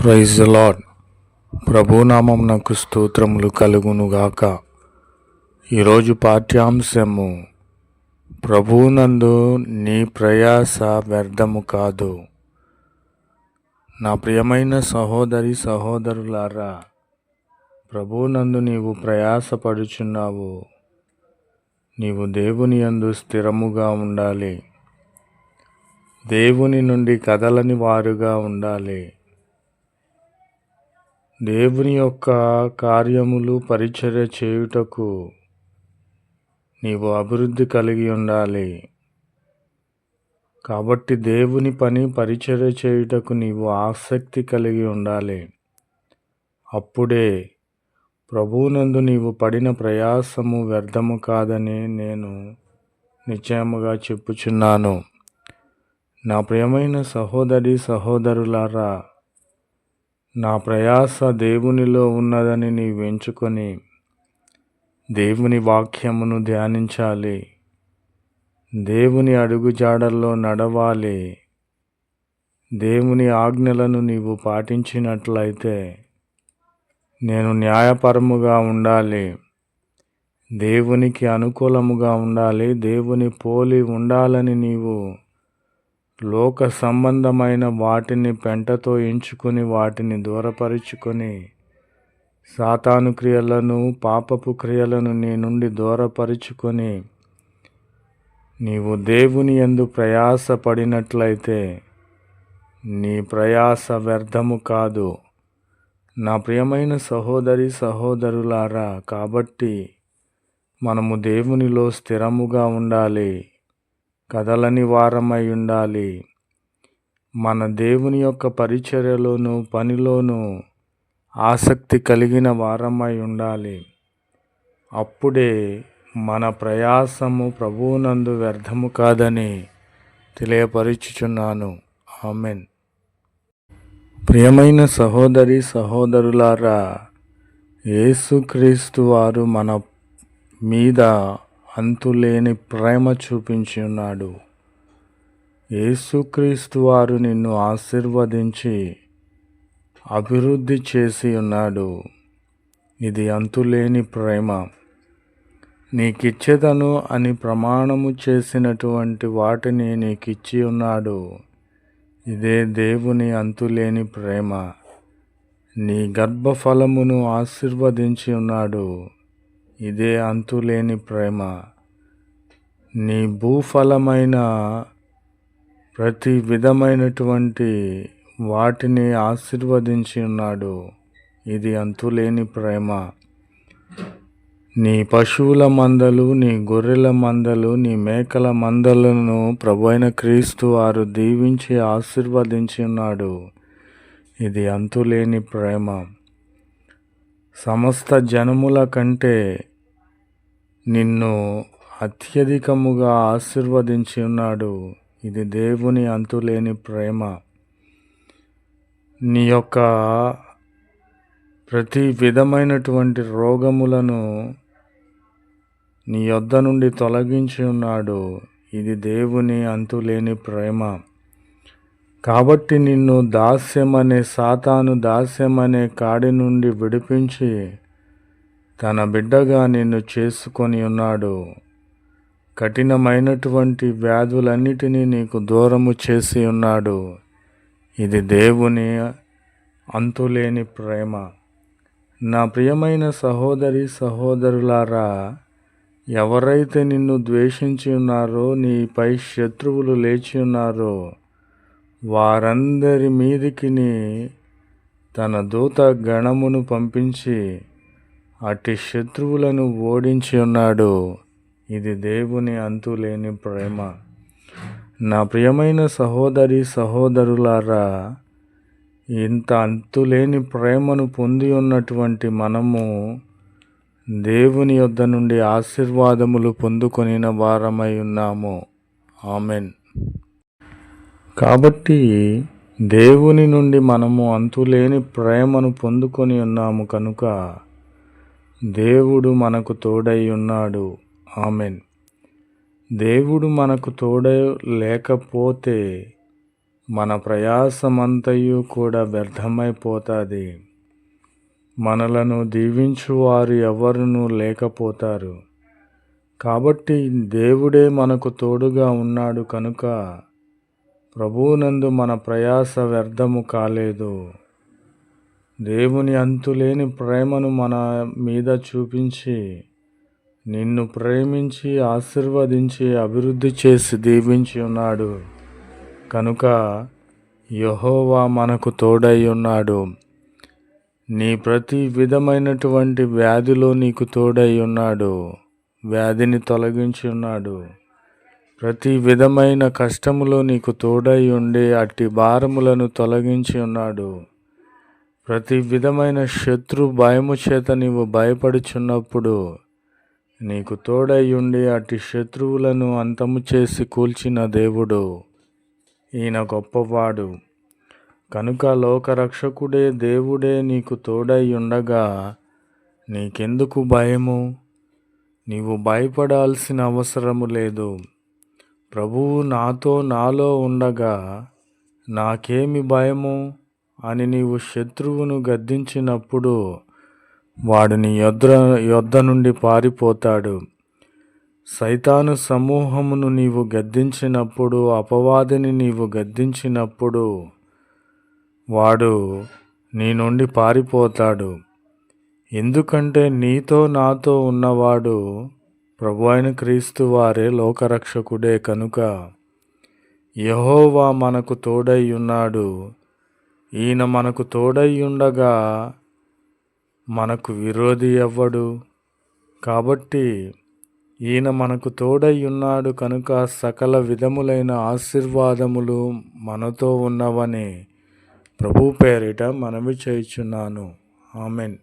Praise lord ప్రభునామమునకు స్తోత్రములు కలుగునుగాక. ఈరోజు పాఠ్యాంశము ప్రభునందు నీ ప్రయాస వ్యర్థము కాదు. నా ప్రియమైన సహోదరి సహోదరులారా ప్రభునందు నీవు ప్రయాసపడుచున్నావు. నీవు దేవుని యందు స్థిరముగా ఉండాలి. దేవుని నుండి కదలని వారుగా ఉండాలి. దేవుని యొక్క కార్యములు పరిచర్య చేయుటకు నీవు అభివృద్ధి కలిగి ఉండాలి. కాబట్టి దేవుని పని పరిచర్య చేయుటకు నీవు ఆసక్తి కలిగి ఉండాలి. అప్పుడే ప్రభువునందు నీవు పడిన ప్రయాసము వ్యర్థము కాదని నేను నిశ్చయముగా చెప్పుచున్నాను. నా ప్రియమైన సహోదరి సహోదరులారా నా ప్రయాస దేవునిలో ఉన్నదని నీవు ఎంచుకొని దేవుని వాక్యమును ధ్యానించాలి. దేవుని అడుగుజాడల్లో నడవాలి. దేవుని ఆజ్ఞలను నీవు పాటించినట్లయితే నేను న్యాయపరముగా ఉండాలి. దేవునికి అనుకూలముగా ఉండాలి. దేవుని పోలి ఉండాలని నీవు లోక సంబంధమైన వాటిని పెంటతో ఎంచుకొని వాటిని దూరపరుచుకొని సాతాను క్రియలను పాపపు క్రియలను నీ నుండి దూరపరుచుకొని నీవు దేవుని ఎందు ప్రయాసపడినట్లయితే నీ ప్రయాస వ్యర్థము కాదు. నా ప్రియమైన సహోదరి సహోదరులారా కాబట్టి మనము దేవునిలో స్థిరముగా ఉండాలి. కదలని వారమై ఉండాలి. మన దేవుని యొక్క పరిచర్యలోనూ పనిలోనూ ఆసక్తి కలిగిన వారమై ఉండాలి. అప్పుడే మన ప్రయాసము ప్రభువునందు వ్యర్థము కాదని తెలియపరుచుచున్నాను. ఆమెన్. ప్రియమైన సహోదరి సహోదరులారా యేసుక్రీస్తు వారు మన మీద అంతులేని ప్రేమ చూపించి ఉన్నాడు. యేసుక్రీస్తు వారు నిన్ను ఆశీర్వదించి అభివృద్ధి చేసి ఉన్నాడు. ఇది అంతులేని ప్రేమ. నీకిచ్చేదను అని ప్రమాణము చేసినటువంటి వాటిని నీకిచ్చి ఉన్నాడు. ఇదే దేవుని అంతులేని ప్రేమ. నీ గర్భఫలమును ఆశీర్వదించి ఉన్నాడు. ఇదే అంతులేని ప్రేమ. నీ భూఫలమైన ప్రతి విధమైనటువంటి వాటిని ఆశీర్వదించి ఉన్నాడు. ఇది అంతులేని ప్రేమ. నీ పశువుల మందలు నీ గొర్రెల మందలు నీ మేకల మందలను ప్రభు అయిన క్రీస్తు వారు దీవించి ఆశీర్వదించి ఉన్నాడు. ఇది అంతులేని ప్రేమ. సమస్త జనముల కంటే నిన్ను అత్యధికముగా ఆశీర్వదించి ఉన్నాడు. ఇది దేవుని అంతులేని ప్రేమ. నీ యొక్క ప్రతి విధమైనటువంటి రోగములను నీ యొద్ద నుండి తొలగించి ఉన్నాడు. ఇది దేవుని అంతులేని ప్రేమ. కాబట్టి నిన్ను దాస్యమనే సాతాను దాస్యమనే కాడి నుండి విడిపించి తన బిడ్డగా నిన్ను చేసుకొని ఉన్నాడు. కఠినమైనటువంటి వ్యాధులన్నిటినీ నీకు దూరము చేసి ఉన్నాడు. ఇది దేవుని అంతులేని ప్రేమ. నా ప్రియమైన సహోదరి సహోదరులారా ఎవరైతే నిన్ను ద్వేషించి ఉన్నారో నీపై శత్రువులు లేచి ఉన్నారో వారందరి మీదికి తన దూత గణమును పంపించి అట్టి శత్రువులను ఓడించి ఉన్నాడు. ఇది దేవుని అంతులేని ప్రేమ. నా ప్రియమైన సహోదరి సహోదరులారా ఇంత అంతులేని ప్రేమను పొంది ఉన్నటువంటి మనము దేవుని యొద్ద నుండి ఆశీర్వాదములు పొందుకొనిన వారమై ఉన్నాము. ఆమెన్. కాబట్టి దేవుని నుండి మనము అంతులేని ప్రేమను పొందుకొని ఉన్నాము కనుక దేవుడు మనకు తోడై ఉన్నాడు. ఆమెన్. దేవుడు మనకు తోడై లేకపోతే మన ప్రయాసమంతయు కూడా వ్యర్థమైపోతుంది. మనలను దీవించువారు ఎవరునూ లేకపోతారు. కాబట్టి దేవుడే మనకు తోడుగా ఉన్నాడు కనుక ప్రభువునందు మన ప్రయాస వ్యర్థము కాలేదు. దేవుని అంతులేని ప్రేమను మన మీద చూపించి నిన్ను ప్రేమించి ఆశీర్వదించి అభివృద్ధి చేసి దీవించి ఉన్నాడు. కనుక యహోవా మనకు తోడై ఉన్నాడు. నీ ప్రతి విధమైనటువంటి వ్యాధిలో నీకు తోడై ఉన్నాడు. వ్యాధిని తొలగించి ఉన్నాడు. ప్రతి విధమైన కష్టములో నీకు తోడై ఉండి అట్టి భారములను తొలగించి ఉన్నాడు. ప్రతి విధమైన శత్రు భయము చేత నీవు భయపడుచున్నప్పుడు నీకు తోడై ఉండి అట్టి శత్రువులను అంతము చేసి కూల్చిన దేవుడు ఈయన గొప్పవాడు. కనుక లోకరక్షకుడే దేవుడే నీకు తోడై ఉండగా నీకెందుకు భయము? నీవు భయపడాల్సిన అవసరము లేదు. ప్రభువు నాతో నాలో ఉండగా నాకేమి భయము? అని నీవు శత్రువును గద్దించినప్పుడు వాడిని యొద్ర యొద్ద యొద్ద నుండి పారిపోతాడు. సైతాను సమూహమును నీవు గద్దించినప్పుడు అపవాదిని నీవు గద్దించినప్పుడు వాడు నీ నుండి పారిపోతాడు. ఎందుకంటే నీతో నాతో ఉన్నవాడు ప్రభు అయిన క్రీస్తు వారే లోకరక్షకుడే కనుక యహోవా మనకు తోడై ఉన్నాడు. ఈయన మనకు తోడై ఉండగా మనకు విరోధి ఎవ్వడు. కాబట్టి ఈయన మనకు తోడై ఉన్నాడు కనుక సకల విధములైన ఆశీర్వాదములు మనతో ఉన్నవని ప్రభు పేరిట మనవి చేయుచున్నాను. ఆమెన్.